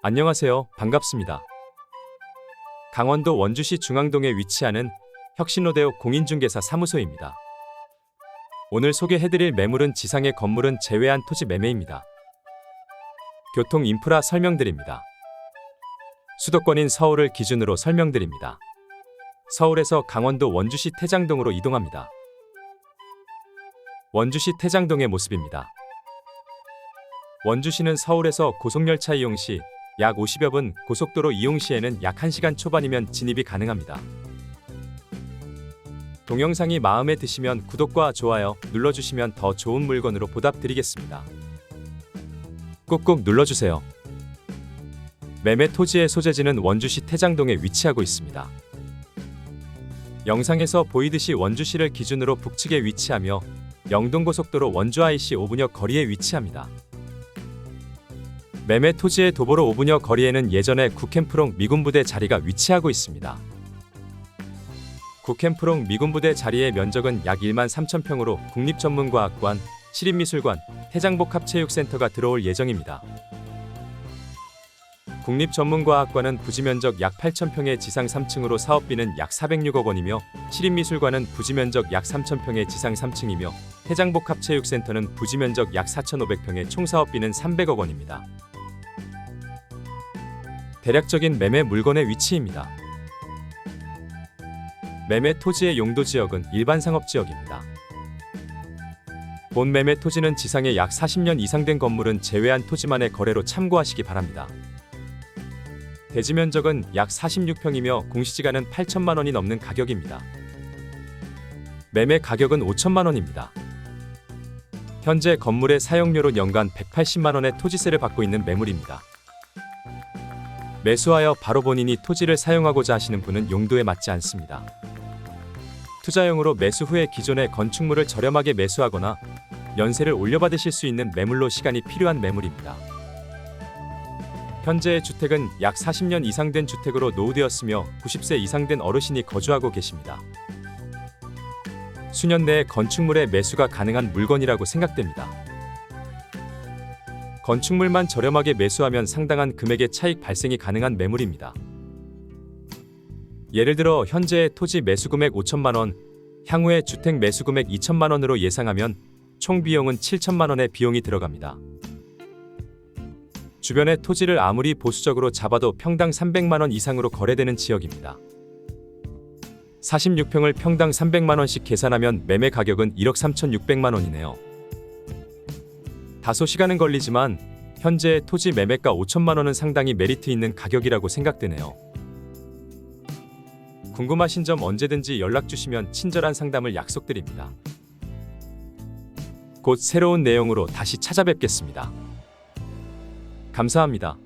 안녕하세요. 반갑습니다. 강원도 원주시 중앙동에 위치하는 혁신로데오 공인중개사 사무소입니다. 오늘 소개해드릴 매물은 지상의 건물은 제외한 토지 매매입니다. 교통 인프라 설명드립니다. 수도권인 서울을 기준으로 설명드립니다. 서울에서 강원도 원주시 태장동으로 이동합니다. 원주시 태장동의 모습입니다. 원주시는 서울에서 고속열차 이용 시 약 50여 분, 고속도로 이용 시에는 약 1시간 초반이면 진입이 가능합니다. 동영상이 마음에 드시면 구독과 좋아요 눌러주시면 더 좋은 물건으로 보답드리겠습니다. 꾹꾹 눌러주세요. 매매 토지의 소재지는 원주시 태장동에 위치하고 있습니다. 영상에서 보이듯이 원주시를 기준으로 북측에 위치하며 영동고속도로 원주 IC 5분여 거리에 위치합니다. 매매 토지의 도보로 5분여 거리에는 예전에 국캠프롱 미군부대 자리가 위치하고 있습니다. 국캠프롱 미군부대 자리의 면적은 약 1만 3천 평으로 국립전문과학관, 시립미술관, 해장복합체육센터가 들어올 예정입니다. 국립전문과학관은 부지 면적 약 8천 평의 지상 3층으로 사업비는 약 406억 원이며 시립미술관은 부지 면적 약 3천 평의 지상 3층이며 해장복합체육센터는 부지 면적 약 4,500평의 총 사업비는 300억 원입니다. 대략적인 매매 물건의 위치입니다. 매매 토지의 용도 지역은 일반 상업 지역입니다. 본 매매 토지는 지상에 약 40년 이상 된 건물은 제외한 토지만의 거래로 참고하시기 바랍니다. 대지 면적은 약 46평이며 공시지가는 8천만 원이 넘는 가격입니다. 매매 가격은 5천만 원입니다. 현재 건물의 사용료로 연간 180만 원의 토지세를 받고 있는 매물입니다. 매수하여 바로 본인이 토지를 사용하고자 하시는 분은 용도에 맞지 않습니다. 투자용으로 매수 후에 기존의 건축물을 저렴하게 매수하거나 연세를 올려받으실 수 있는 매물로 시간이 필요한 매물입니다. 현재의 주택은 약 40년 이상 된 주택으로 노후되었으며 90세 이상 된 어르신이 거주하고 계십니다. 수년 내에 건축물의 매수가 가능한 물건이라고 생각됩니다. 건축물만 저렴하게 매수하면 상당한 금액의 차익 발생이 가능한 매물입니다. 예를 들어 현재의 토지 매수 금액 5천만 원, 향후의 주택 매수 금액 2천만 원으로 예상하면 총 비용은 7천만 원의 비용이 들어갑니다. 주변의 토지를 아무리 보수적으로 잡아도 평당 300만 원 이상으로 거래되는 지역입니다. 46평을 평당 300만 원씩 계산하면 매매 가격은 1억 3,600만 원이네요. 다소 시간은 걸리지만 현재 토지 매매가 5천만 원은 상당히 메리트 있는 가격이라고 생각되네요. 궁금하신 점 언제든지 연락 주시면 친절한 상담을 약속드립니다. 곧 새로운 내용으로 다시 찾아뵙겠습니다. 감사합니다.